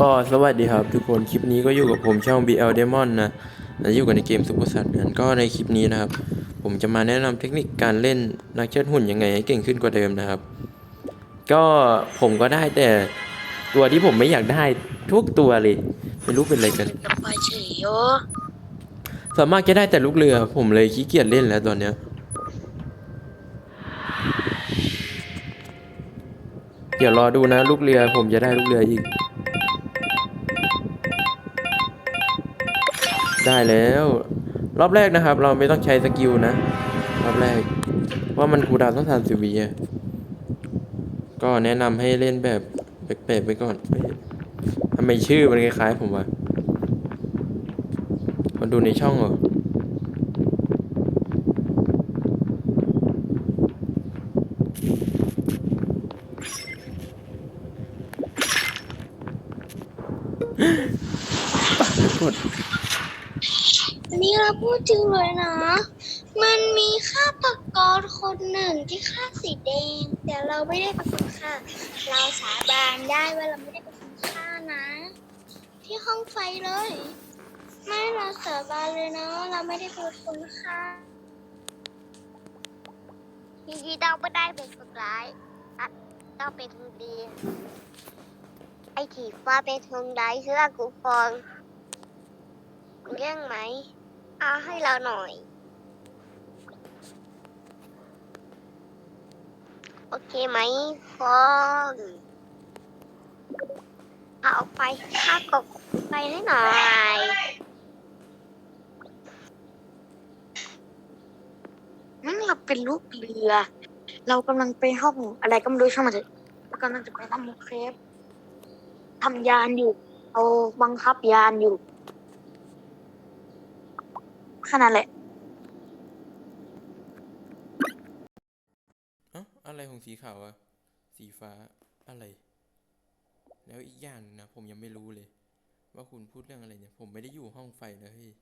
ก็สวัสดีครับทุกคนคลิปนี้ก็อยู่กับผมช่อง BL Demon นะและอยู่กันในเกม Super s a t เหมือนก็ในคลิปนี้นะครับ ผมจะมาแนะนำเทคนิคการเล่นนักเชิดหุ่นยังไงให้เก่งขึ้นกว่าเดิมนะครับ ก็ผมก็ได้แต่ตัวที่ผมไม่อยากได้ทุกตัวเลยไม่รู้เป็นอะไรกันไปเฉยโยส่วนมากจะได้แต่ลูกเรือ ผมเลยขี้เกียจเล่นแล้วตอนเนี้ยเดี๋ยวรอดูนะลูกเรือผมจะได้ลูกเรืออีก ได้แล้ว รอบแรกนะครับ เราไม่ต้องใช้สกิลนะ รอบแรก ว่ามันคูดาวต้องสามสิบวิอะก็แนะนำให้เล่นแบบแปลกๆไปก่อนทำไมชื่อมันคล้ายๆผมวะคนดูในช่องเหรอกดอันนี้ เราพูดจริงเลยนะ มันมีฆาตกรคนหนึ่งที่ฆ่าสีแดง แต่เราไม่ได้เป็นคนฆ่าเราสาบานได้ว่าเราไม่ได้เป็นคนฆ่านะ ที่ห้องไฟเลย ไม่เราสาบานเลยนะเราไม่ได้เป็นคนฆ่าจริงๆเราไม่ได้เป็นคนร้ายอะเราเป็นคนดี ไอ้ถีฟ้าเป็นคนร้ายเชื่อกูฟองเรื่องไหม เอาให้เราหน่อย โอเคไหมฟองเอาไปข้ากบไปให้หน่อยนั่นเราเป็นลูกเรือ เรากำลังไปห้องอะไรก็ไม่รู้ช่างมันเถอะกำลังจะไปทำเครปทำยานอยู่ เอาบังคับยานอยู่ ขนาดแหละเอ้าอะไรของสีขาวอะสีฟ้าอะไร แล้วอีกอย่างหนึ่งนะผมยังไม่รู้เลย ว่าคุณพูดเรื่องอะไรเนี่ย ผมไม่ได้อยู่ห้องไฟนะเฮ้ย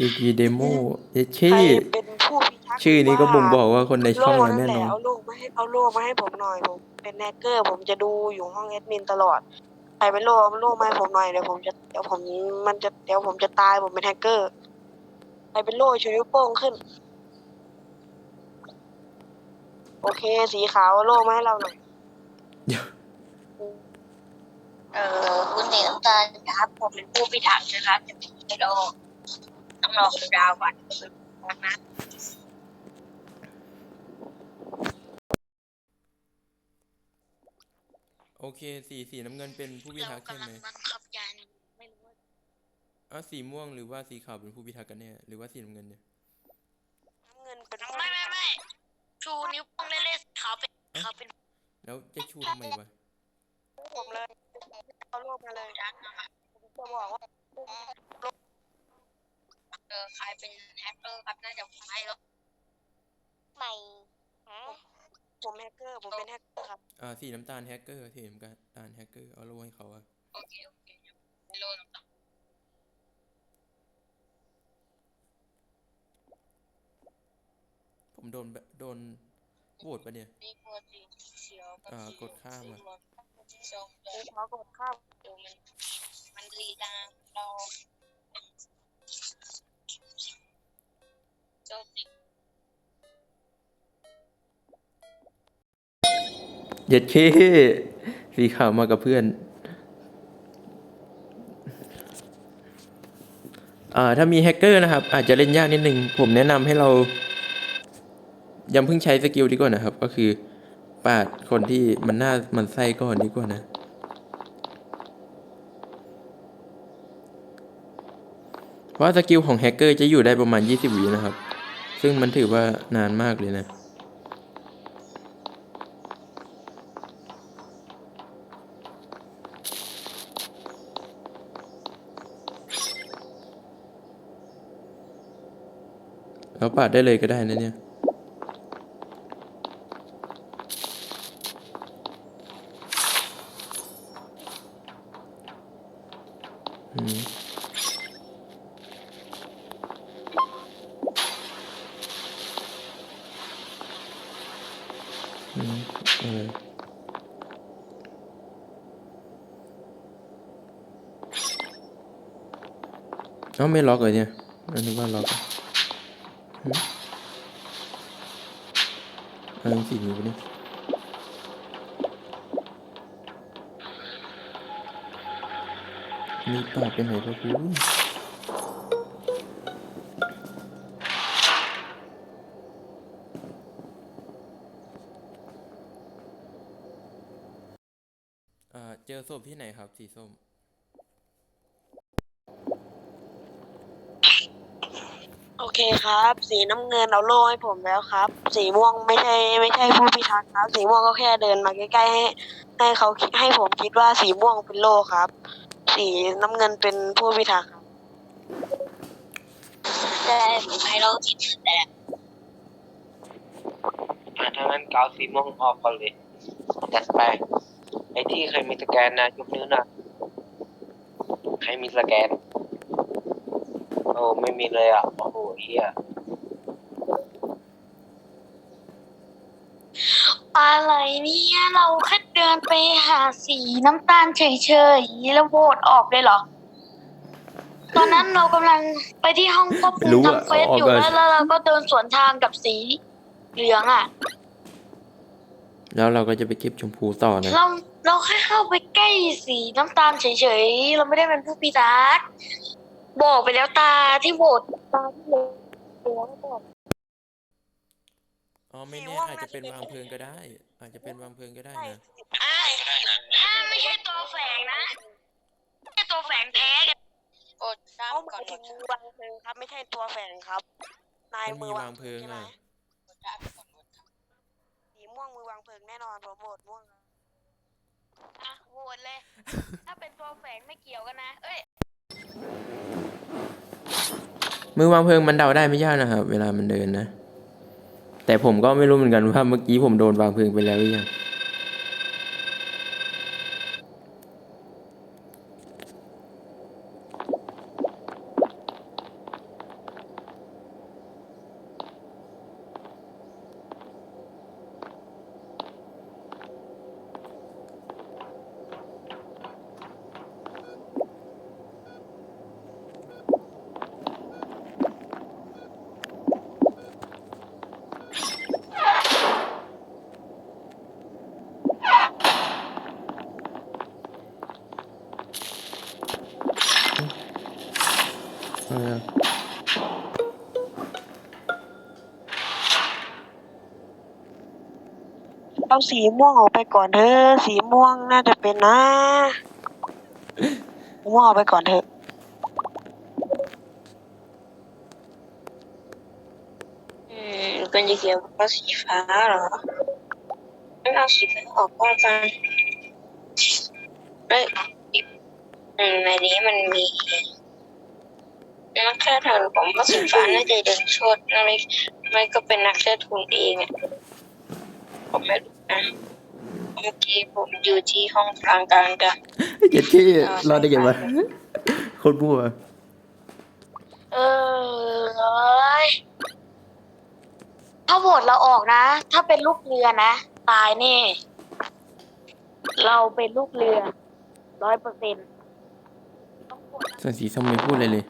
ดีกีเดโมเอชใครชี่เป็นผู้พิทักษ์ชื่อนี้ก็บ่งบอกว่าคนในช่องเรานั่แน่นแหละอนเอาโล่มาให้เอาโล่มาให้ผมหน่อยผมเป็นแฮกเกอร์ผมจะดูอยู่ห้องแอดมินตลอดใครเป็นโล่เอาโล่มาให้ผมหน่อยเดี๋ยวผมจะเดี๋ยวผมมันจะเดี๋ยวผมจะตายผมเป็นแฮกเกอร์ใครเป็นโล่ชูนิ้วโป้งขึ้น โอเค สีขาวเอาโล่มาให้เราหน่อยเออคุณเหนน้ำตาลนะครับ ผมเป็นผู้พิทักษ์นะครับจะไม่รอ ต้องรอคุณดาวก่อนนะโอเค สีสีน้ำเงินเป็นผู้พิทักษ์ใช่ไหมบังคับยานไม่รู้ว่าอะสีม่วงหรือว่าสีขาวเป็นผู้พิทักษ์กันแน่หรือว่าสีน้ำเงินเนี่ยน้ำเงินเป็นไม่ไม่ไม่ชูนิ้วโป้งเล่นๆเขาเป็นเขาเป็นแล้วจะชูทำไมวะผมเลยเอาโล่มาเลยรักนะคะผมจะบอกว่า เออใครเป็นแฮกเกอร์ครับน่าจะไม่หรอกไม่ฮะผมแฮกเกอร์ผมเป็นแฮกเกอร์ครับอ่าสีน้ำตาลแฮกเกอร์สีน้ำตาลแฮกเกอร์เอาโล่ให้เขาอะโอเคโอเคไม่รู้น้ำตาลผมโดนแบบโดนโหวตปะเนี่ยนี่ตัวสีเขียวอ่ากดข้ามอะส้มสีขาวกดข้ามดูมันมันลีลาเรา จมตีเย็ดเคสีขาวมากับเพื่อน อ่า ถ้ามีแฮกเกอร์นะครับ อาจจะเล่นยากนิดนึง ผมแนะนำให้เรายังเพิ่งใช้สกิลดีกว่านะครับ ก็คือปาดคนที่มันหน้ามันไส้ก่อนดีกว่านะ เพราะว่าสกิลของแฮกเกอร์จะอยู่ได้ประมาณ 20วินะครับ ซึ่งมันถือว่านานมากเลยนะ เราปาดได้เลยก็ได้นะเนี่ยอืม อ้าไม่ล็อกเลยเนี่ยอันนี้ว่าล็อกอันสีนิ้วนี่มีปากเป็นไหนพระคุณเอ่อเจอศพที่ไหนครับสีส้ม โอเครับ สีน้ำเงินเอาโล่ให้ผมแล้วครับ สีม่วงไม่ใช่ไม่ใช่ผู้พิทักษ์ครับ สีม่วงก็แค่เดินมาใกล้ๆให้ให้เขาคิดให้ผมคิดว่าสีม่วงเป็นโล่ครับ สีน้ำเงินเป็นผู้พิทักษ์ครับแต่ไม่เราคิดแต่อ่าถ้างั้นกาวสีม่วงออกก่อนเลยจัดไปไอ้ที่เคยมีสแกนนะยกนิ้วนะใครมีสแกน โอ้ไม่มีเลยอะ โอ้โหเฮียอะไรเนี่ยเราแค่เดินไปหาสีน้ำตาลเฉยๆแล้วโหวตออกเลยเหรอ ตอนนั้นเรากำลังไปที่ห้องควบคุมรู้อะทำเฟซออกอยู่ก่อน แล้วแล้วเราก็เดินสวนทางกับสีเหลืองอะ แล้วเราก็จะไปเก็บชมพูต่อนะ เราเราแค่เข้าไปใกล้สีน้ำตาลเฉยๆ เราไม่ได้เป็นผู้พิทักษ์ บอกไปแล้วตาที่โหวตตาที่เหลืองบอก อ๋อไม่สีแน่ม่วงอาจจะเป็นน่าจะเป็นวางเพลิงก็ได้ อาจจะเป็นวางเพลิงก็ได้ใช่นะถ้าไม่ใช่ตัวแฝงนะไม่ใช่ตัวแฝงแท้กันกดตามเขาหก่อมานยกถึดงมือวางเพลิงครับ ไม่ใช่ตัวแฝงครับ นายมันมืมีอวาวางงเพลิงใช่ไหมอะกดตามก่อนกดตามสีม่วงมือวางเพลิงแน่นอนผมโหวตม่วงครับอะโหวตเลย ถ้าเป็นตัวแฝงไม่เกี่ยวกันนะ เอ้ย มือวางเพลิงมันเดาได้ไม่ยากนะครับ เวลามันเดินนะ แต่ผมก็ไม่รู้เหมือนกันว่าเมื่อกี้ผมโดนวางเพลิงไปแล้วหรือยัง เอาสีม่วงออกไปก่อนเถอะสีม่วงน่าจะเป็นนะม่วงออกไปก่อนเถอะอืมเป็นจะเกี่ยวกับสีฟ้าเหรองั้นเอาสีฟ้าออกก่อนกันเอ้ยอืมในนี้มันมีนักแค่ทุนผมว่าสีฟ้าน่าจะเดินชดไม่ไม่ก็เป็นนักแค่ทุนเองอะผมไม่รู้ นะเมื่อกี้ผมอยู่ที่ห้องกลางกลางกัน เจ็ดที่รอดได้ไงวะโคตรบัวเออเอ้ยถ้าโหวตเราออกนะ ถ้าเป็นลูกเรือนะ ตายแน่ เราเป็นลูกเรือร้อยเปอร์เซ็นต์ส่วนสีส้มไม่พูดเลยเลย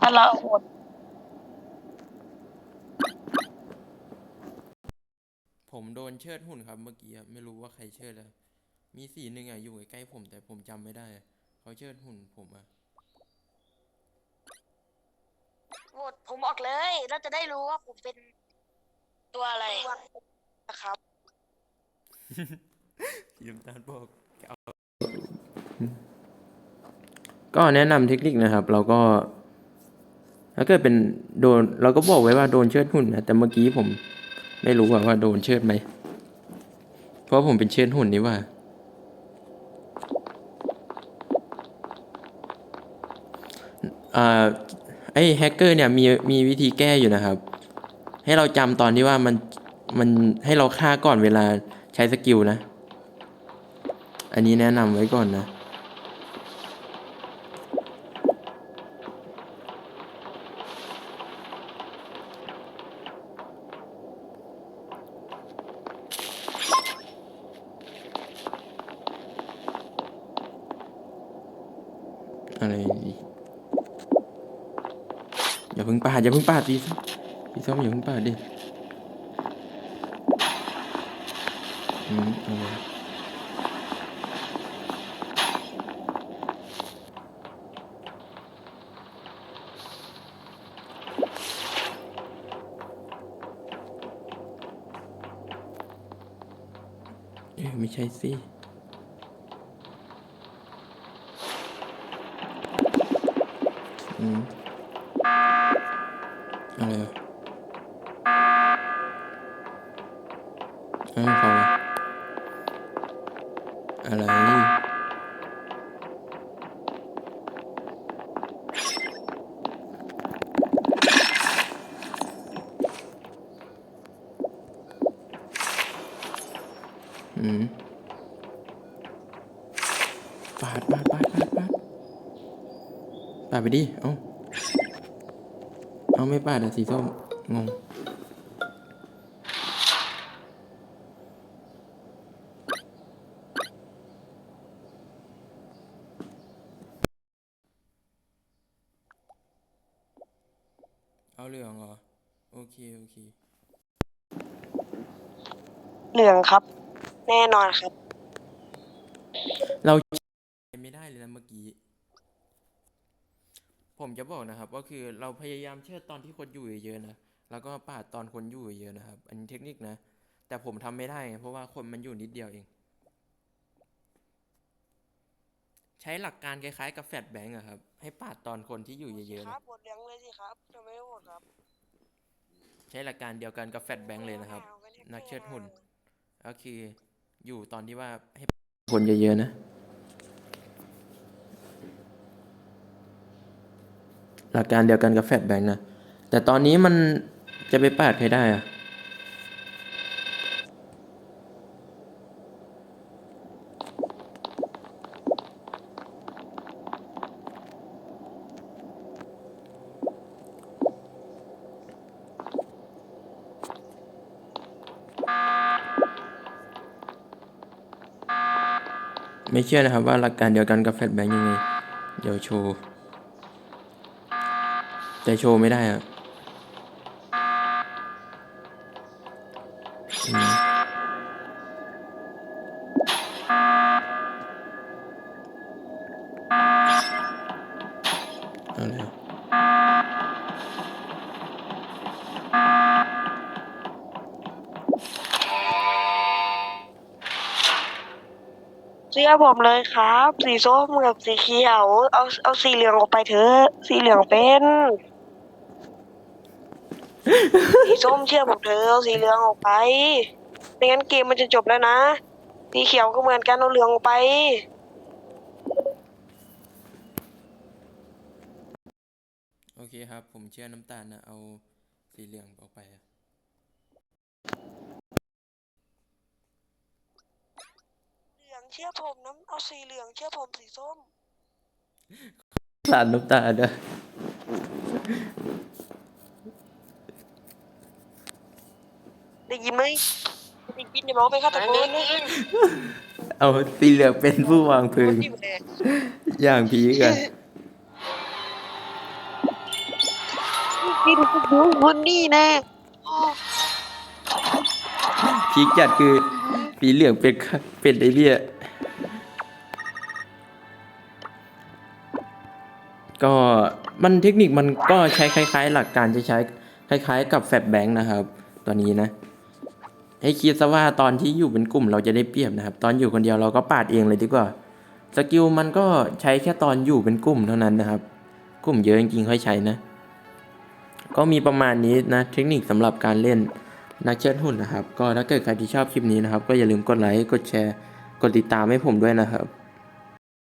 ถ้าเราโหวต ผมโดนเชิดหุ่นครับเมื่อกี้อะไม่รู้ว่าใครเชิดแล้วมีสีหนึ่งอะอยู่ใกล้ๆผมแต่ผมจำไม่ได้อะเขาเชิดหุ่นผมอะโหวตผมออกเลยเราจะได้รู้ว่าผมเป็นตัวอะไรนะครับสีน้ำตาลบอกเอาก็แนะนำเทคนิคนะครับ เราก็ ถ้าเกิดเป็นโดน เราก็บอกไว้ว่าโดนเชิดหุ่นนะแต่เมื่อกี้ผม ไม่รู้ว่าว่าโดนเชิดไหม เพราะผมเป็นเชิดหุ่นนี่ว่า อ่า ไอ้แฮกเกอร์เนี่ยมีมีวิธีแก้อยู่นะครับ ให้เราจำตอนที่ว่ามันมันให้เราฆ่าก่อนเวลาใช้สกิลนะ อันนี้แนะนำไว้ก่อนนะ อะไรดีอย่าเพิ่งปาดอย่าเพิ่งปาดสีส้มสีส้มอย่าเพิ่งปาดดิอืมเอาเลยเอ้ไม่ใช่สิ อืมอะไรอะอ้าวเขาอ ปาดไปดิ เอ้าเอาไม่ปาดอะสีส้ม งง เอาเหลืองเหรอ โอเค โอเค เหลืองครับ แน่นอนครับ เราไม่ได้เลยนะเมื่อกี้ ผมจะบอกนะครับก็คือเราพยายามเชื่อตอนที่คนอยู่เยอะๆนะแล้วก็ปาดตอนคนอยู่เยอะๆนะครับ อันนี้เทคนิคนะ แต่ผมทำไม่ได้ไงเพราะว่าคนมันอยู่นิดเดียวเอง ใช้หลักการคล้ายๆ กับแฟลชแบงก์อะครับ ให้ปาดตอนคนที่อยู่เยอะๆคนะรับหมดเหลืองเลยสิครับทำไมไม่หมดครับ ใช้หลักการเดียวกันกับแฟลชแบงก์เลยนะครับอากันักเชิดหุ่นก็คืออยู่ตอนที่ว่าให้คนเยอะๆนะ หลักการเดียวกันกับแฟลชแบงค์นะ แต่ตอนนี้มันจะไปปาดใครได้อะไม่เชื่อนะครับว่าหลักการเดียวกันกับแฟลชแบงค์ยังไง เดี๋ยวโชว์ แต่โชว์ไม่ได้อะเอาเลยเสื้อผมเลยครับ สีส้มกับสีเขียว เอาเอาสีเหลืองออกไปเถอะ สีเหลืองเป็น สีส้มเชื่อผมเถอะเอาสีเหลืองออกไปไม่งั้นเกมมันจะจบแล้วนะสีเขียวก็เหมือนกันเอาเหลืองออกไป โอเคครับ ผมเชื่อน้ำตาลนะ เอาสีเหลืองออกไปอะเหลืองเชื่อผมน้ำเอาสีเหลืองเชื่อผมสีส้ม สารน้ำตาลนะ ได้ยินไหมได้ยินอย่าบอกเป็นฆาตกรนะเอาสีเหลืองเป็นผู้วางเพลิงที่แหละอย่างพีกันนี่ดูดูคนนี่นะพีคจัดคือสีเหลืองเป็นค่ะเป็นไอเนี่ยก็มันเทคนิคมันก็ใช้คล้าย ๆ หลักการจะใช้คล้าย ๆ กับแฟลชแบงค์นะครับ ตอนนี้นะ ให้คิดซะว่าตอนที่อยู่เป็นกลุ่มเราจะได้เปรียบนะครับ ตอนอยู่คนเดียวเราก็ปาดเองเลยดีกว่า สกิลมันก็ใช้แค่ตอนอยู่เป็นกลุ่มเท่านั้นนะครับ กลุ่มเยอะจริงๆค่อยใช้นะ ก็มีประมาณนี้นะเทคนิคสำหรับการเล่นนักเชิดหุ่นนะครับ ก็ถ้าเกิดใครที่ชอบคลิปนี้นะครับ ก็อย่าลืมกดไลค์ กดแชร์ กดติดตามให้ผมด้วยนะครับ